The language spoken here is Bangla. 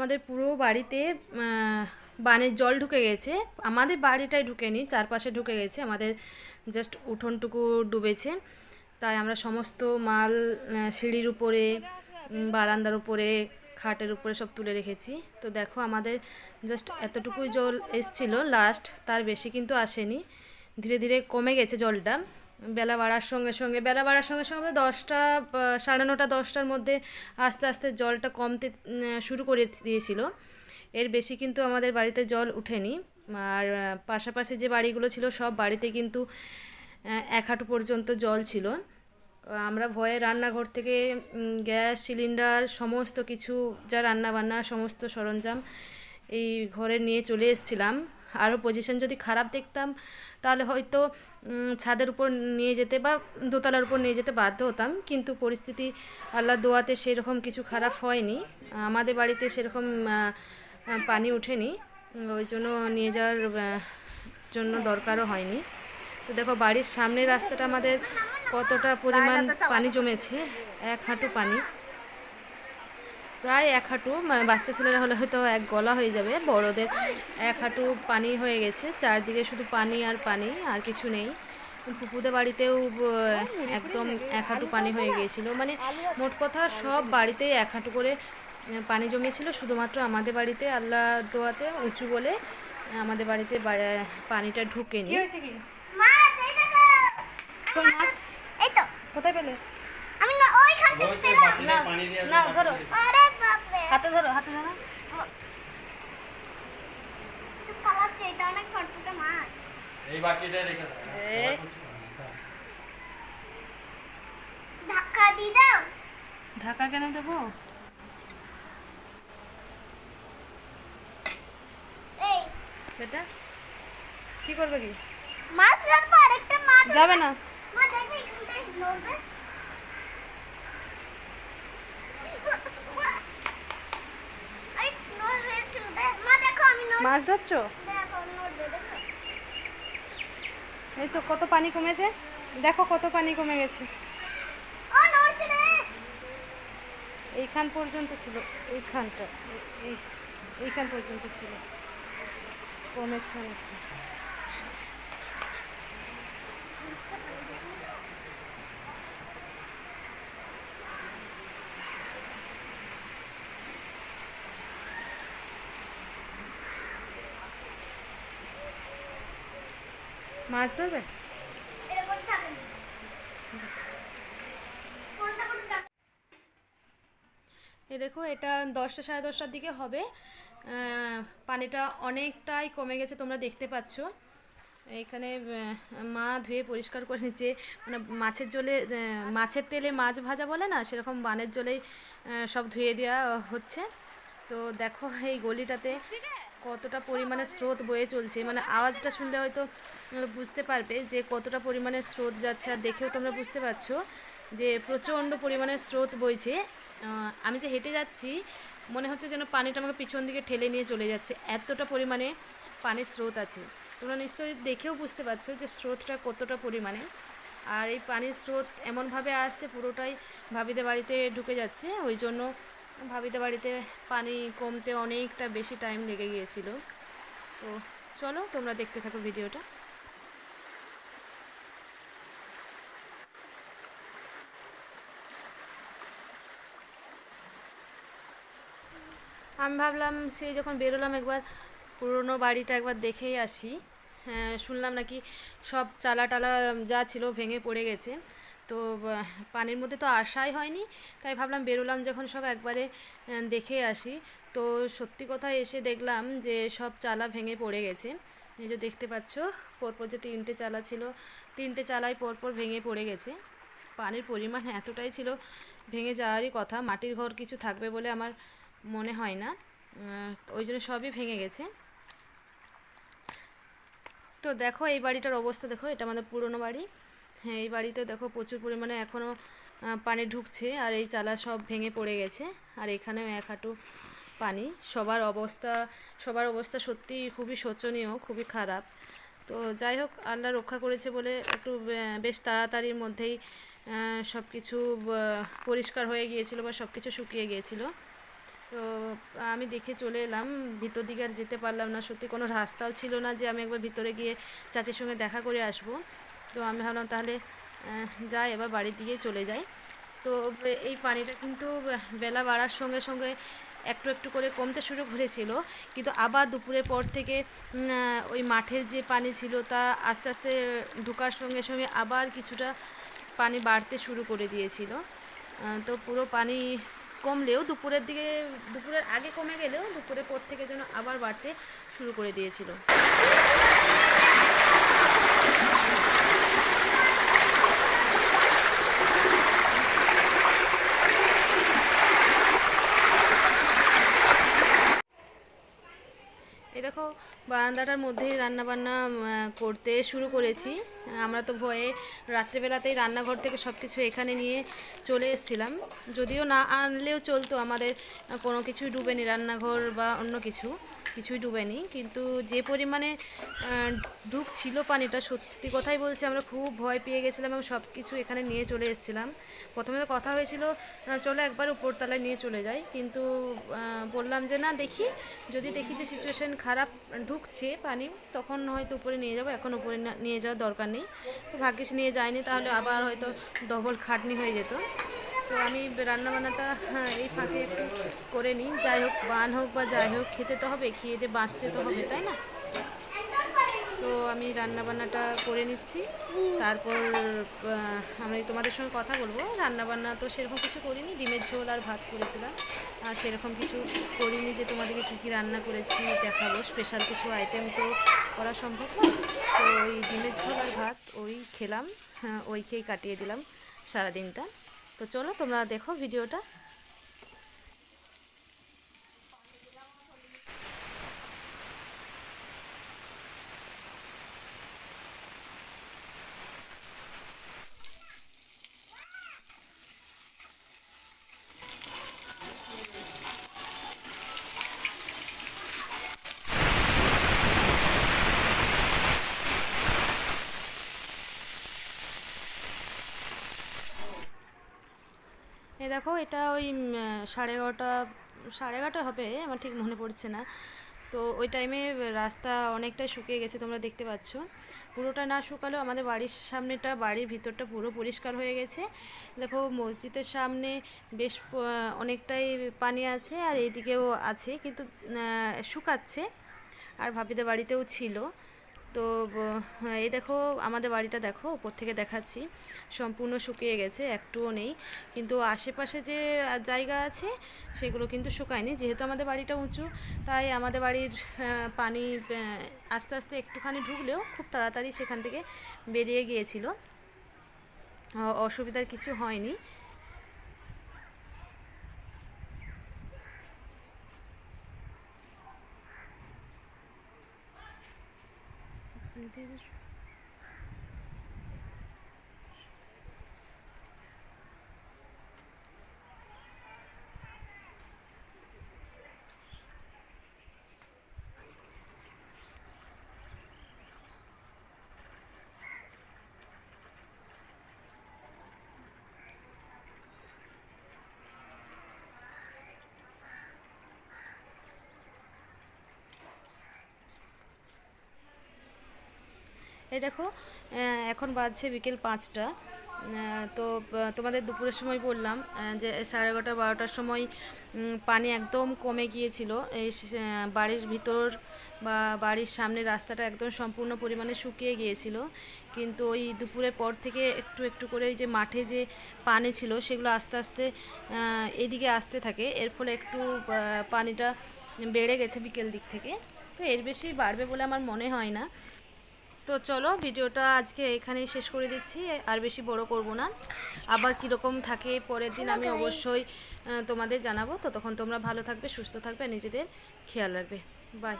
আমাদের পুরো বাড়িতে বানের জল ঢুকে গেছে। আমাদের বাড়িটাই ঢুকেনি, চারপাশে ঢুকে গেছে। আমাদের জাস্ট উঠোনটুকু ডুবেছে। তাই আমরা সমস্ত মাল সিঁড়ির উপরে বারান্দার উপরে, খাটের উপরে সব তুলে রেখেছি। তো দেখো, আমাদের জাস্ট এতটুকুই জল এসছিল। লাস্ট তার বেশি কিন্তু আসেনি। ধীরে ধীরে কমে গেছে জলটা। বেলা বাড়ার সঙ্গে সঙ্গে, বেলা বাড়ার সঙ্গে সঙ্গে দশটা সাড়ে নটা, দশটার মধ্যে আস্তে আস্তে জলটা কমতে শুরু করে দিয়েছিল। এর বেশি কিন্তু আমাদের বাড়িতে জল উঠেনি। আর পাশাপাশি যে বাড়িগুলো ছিল সব বাড়িতে কিন্তু এক হাঁটু পর্যন্ত জল ছিল। আমরা ভয়ে রান্নাঘর থেকে গ্যাস, সিলিন্ডার, সমস্ত কিছু, যা রান্নাবান্না, সমস্ত সরঞ্জাম এই ঘরে নিয়ে চলে এসেছিলাম। আরও পজিশন যদি খারাপ দেখতাম তাহলে হয়তো ছাদের উপর নিয়ে যেতে বা দোতলার উপর নিয়ে যেতে বাধ্য হতাম। কিন্তু পরিস্থিতি আল্লাহ দোয়াতে সেরকম কিছু খারাপ হয়নি। আমাদের বাড়িতে সেরকম পানি ওঠেনি। ওই জন্য নিয়ে যাওয়ার জন্য দরকারও হয়নি। তো দেখো বাড়ির সামনের রাস্তাটা আমাদের কতটা পরিমাণ পানি জমেছে। এক হাঁটু পানি। প্রায় এক হাঁটু মানে বাচ্চা ছেলেরা হলে হয়তো এক গলা হয়ে যাবে বড়দের এক হাঁটু পানি হয়ে গেছে চারদিকে শুধু পানি আর পানি আর কিছু নেই। ফুপুদের বাড়িতেও একদম এক হাঁটু পানি হয়ে গিয়েছিল। মানে মোট কথা সব বাড়িতেই এক হাঁটু করে পানি জমেছিল শুধুমাত্র আমাদের বাড়িতে আল্লাহ দোয়াতে উঁচু বলে আমাদের বাড়িতে পানিটা ঢুকেনি। কোথায় পেলে? না ওইখান থেকে বলছে বাটিতে পানি দিয়ে না ধরো। হাতে ধরো হাতে ধরো। এই রেখে দাও। ধাক্কা দাও। ঢাকা কেন দেবো? এই। বেটা কি করবে কি? মাছ রাখব আরেকটা মাছ যাবে না। মা দেখবে এখানটায় নড়বে আরে নড় হয়েছিল দেখ মা দেখো আমি নড় মাছ ধরছো? এই তো কত পানি কমেছে। দেখো কত পানি কমে গেছে। এইখান পর্যন্ত ছিল, এইখানটা, এই- এই এইখান পর্যন্ত ছিল। কমেছে অনেকটা। মাছ ধরবে? এই দেখো এটা দশটা সাড়ে দশটার দিকে হবে। পানিটা অনেকটাই কমে গেছে তোমরা দেখতে পাচ্ছ। এখানে মা ধুয়ে পরিষ্কার করে নিচ্ছে। মানে মাছের জলে মাছের তেলে মাছ ভাজা বলে না সেরকম বানের জলেই সব ধুয়ে দেওয়া হচ্ছে। তো দেখো এই গলিটাতে কতটা পরিমাণে স্রোত বয়ে চলছে। মানে আওয়াজটা শুনলে হয়তো বুঝতে পারবে যে কতটা পরিমাণে স্রোত যাচ্ছে, আর দেখেও তোমরা বুঝতে পারছ যে প্রচণ্ড পরিমাণে স্রোত বইছে। আমি যে হেঁটে যাচ্ছি, মনে হচ্ছে যেন পানিটা আমাকে পিছন দিকে ঠেলে নিয়ে চলে যাচ্ছে। এতটা পরিমাণে পানির স্রোত আছে। তোমরা নিশ্চয়ই দেখেও বুঝতে পারছ যে স্রোতটা কতটা পরিমাণে। আর এই পানির স্রোত এমনভাবে আসছে, পুরোটাই ভাবিদের বাড়িতে ঢুকে যাচ্ছে। ওই জন্য ভাবিদের বাড়িতে পানি কমতে অনেকটা বেশি টাইম লেগে গিয়েছিল। তো চলো তোমরা দেখতে থাকো ভিডিওটা। আমি ভাবলাম সেই যখন বেরোলাম একবার, পুরনো বাড়িটা একবার দেখেই আসি। হ্যাঁ শুনলাম নাকি সব চালা টালা যা ছিল ভেঙে পড়ে গেছে। তো পানির মধ্যে তো আসাই হয়নি, তাই ভাবলাম বেরোলাম যখন সব একবারে দেখে আসি। তো সত্যি কথা এসে দেখলাম যে সব চালা ভেঙে পড়ে গেছে। এই যে দেখতে পাচ্ছ, পরপর যে তিনটে চালা ছিল, তিনটে চালাই পরপর ভেঙে পড়ে গেছে। পানির পরিমাণ এতটাই ছিল, ভেঙে যাওয়ারই কথা, মাটির ঘর কিছু থাকবে বলে আমার মনে হয় না। ওই জন্য সবই ভেঙে গেছে। তো দেখো এই বাড়িটার অবস্থা দেখো, এটা আমাদের পুরনো বাড়ি। হ্যাঁ এই বাড়িতে দেখো প্রচুর পরিমাণে এখনও পানি ঢুকছে আর এই চালা সব ভেঙে পড়ে গেছে। আর এখানেও এক হাঁটু পানি। সবার অবস্থা সবার অবস্থা সত্যি খুবই শোচনীয়, খুবই খারাপ। তো যাই হোক, আল্লাহ রক্ষা করেছে বলে একটু বেশ তাড়াতাড়ির মধ্যেই সব কিছু পরিষ্কার হয়ে গিয়েছিল বা সব কিছু শুকিয়ে গিয়েছিল। তো, আমি দেখে চলে এলাম। ভিতর দিকে আর যেতে পারলাম না। সত্যি কোনো রাস্তাও ছিল না যে আমি একবার ভিতরে গিয়ে চাচির সঙ্গে দেখা করে আসব। তো আমি ভাবলাম তাহলে যাই, এবার বাড়ির দিকে চলে যাই। তো, এই পানিটা কিন্তু বেলা বাড়ার সঙ্গে সঙ্গে একটু একটু করে কমতে শুরু করেছিল। কিন্তু আবার দুপুরের পর থেকে ওই মাঠের যে পানি ছিল তা আস্তে আস্তে ঢোকার সঙ্গে সঙ্গে আবার কিছুটা পানি বাড়তে শুরু করে দিয়েছিল। তো পুরো পানি কমলেও দুপুরের দিকে, দুপুরের আগে কমে গেলেও দুপুরের পর থেকে যেন আবার বাড়তে শুরু করে দিয়েছিল এই দেখো বারান্দাটার মধ্যেই রান্নাবান্না করতে শুরু করেছি। আমরা তো ভয়ে রাত্রেবেলাতেই রান্নাঘর থেকে সব কিছু এখানে নিয়ে চলে এসেছিলাম। যদিও না আনলেও চলতো, আমাদের কোনো কিছুই ডুবেনি রান্নাঘর বা অন্য কিছু। কিছুই ডুবেনি। কিন্তু যে পরিমাণে আহ, ঢুকছিল পানিটা সত্যি কথাই বলছি আমরা খুব ভয় পেয়ে গেছিলাম এবং সব কিছু এখানে নিয়ে চলে এসেছিলাম। প্রথমে তো কথা হয়েছিল চলো একবার উপরতলায় নিয়ে চলে যাই। কিন্তু বললাম যে না দেখি। যদি দেখি যে সিচুয়েশান খারাপ ঢুকছে পানি তখন হয়তো উপরে নিয়ে যাব। এখন উপরে নিয়ে যাওয়ার দরকার নেই। তো ভাগ্যিস নিয়ে যায়নি তাহলে আবার হয়তো ডবল খাটনি হয়ে যেত। তো আমি রান্নাবান্নাটা হ্যাঁ, এই ফাঁকে একটু করে নিই। যাই হোক বান হোক বা যাই হোক খেতে তো হবে খেয়ে দিয়ে বাঁচতে তো হবে তাই না? তো আমি রান্নাবান্নাটা করে নিচ্ছি। তারপর আমি তোমাদের সঙ্গে কথা বলব। রান্নাবান্না তো সেরকম কিছু করিনি ডিমের ঝোল আর ভাত করেছিলাম। আর সেরকম কিছু করিনি যে তোমাদেরকে কী কী রান্না করেছি দেখাবো। স্পেশাল কিছু আইটেম তো করা সম্ভব নয়। তো ওই ডিমের ঝোল আর ভাত ওই খেলাম হ্যাঁ ওই খেয়েই কাটিয়ে দিলাম সারাদিনটা। তো চলো তোমরা দেখো ভিডিওটা। এই দেখো, এটা ওই সাড়ে এগারোটা সাড়ে এগারোটা হবে, আমার ঠিক মনে পড়ছে না। তো ওই টাইমে রাস্তা অনেকটাই শুকিয়ে গেছে, তোমরা দেখতে পাচ্ছ। পুরোটা না শুকালেও আমাদের বাড়ির সামনেটা, বাড়ির ভিতরটা পুরো পরিষ্কার হয়ে গেছে। দেখো, মসজিদের সামনে বেশ অনেকটাই পানি আছে আর এইদিকেও আছে, কিন্তু শুকাচ্ছে। আর ভাবিদের বাড়িতেও ছিল। তো এই দেখো, আমাদের বাড়িটা দেখো, উপর থেকে দেখাচ্ছি। সম্পূর্ণ শুকিয়ে গেছে, একটুও নেই। কিন্তু আশেপাশে যে জায়গা আছে, সেগুলো কিন্তু শুকায়নি। যেহেতু আমাদের বাড়িটা উঁচু, তাই আমাদের বাড়ির পানি আস্তে আস্তে একটুখানি ঢুকলেও খুব তাড়াতাড়ি সেখান থেকে বেরিয়ে গিয়েছিল। অসুবিধার কিছু হয়নি। nerededir? এই দেখো এখন বাজছে বিকেল পাঁচটা। তো তোমাদের দুপুরের সময় বললাম যে সাড়ে এগারোটা, বারোটার সময় পানি একদম কমে গিয়েছিল। এই বাড়ির ভিতর বা বাড়ির সামনে রাস্তাটা একদম সম্পূর্ণ পরিমাণে শুকিয়ে গিয়েছিল। কিন্তু ওই দুপুরের পর থেকে একটু একটু করে ওই যে মাঠে যে পানি ছিল, সেগুলো আস্তে আস্তে এদিকে আসতে থাকে। এর ফলে একটু পানিটা বেড়ে গেছে বিকেল দিক থেকে। তো এর বেশি বাড়বে বলে আমার মনে হয় না। তো চলো ভিডিওটা আজকে এখানেই শেষ করে দিচ্ছি আর বেশি বড় করব না। আবার কীরকম থাকে পরের দিন আমি অবশ্যই তোমাদের জানাব। তো তখন তোমরা ভালো থাকবে সুস্থ থাকবে নিজেদের খেয়াল রাখবে। বাই